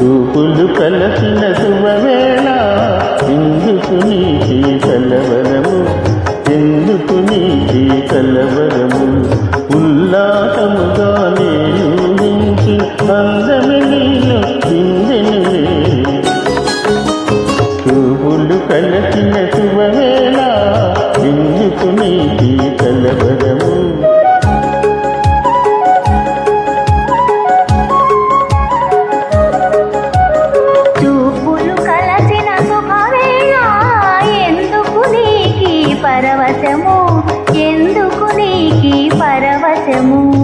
చూపులు కలసిన శుభవేళ ఎందుకు నీకి కలవరము ఎందుకు నీకి కలవరము. ఉల్లాసముగా నేను నుంచి అందమి నీలో చూపులు కలసిన శుభవేళ ఎందుకు నీకి కలవరము. పరవశము. ఎందుకు నీకి పరవశము?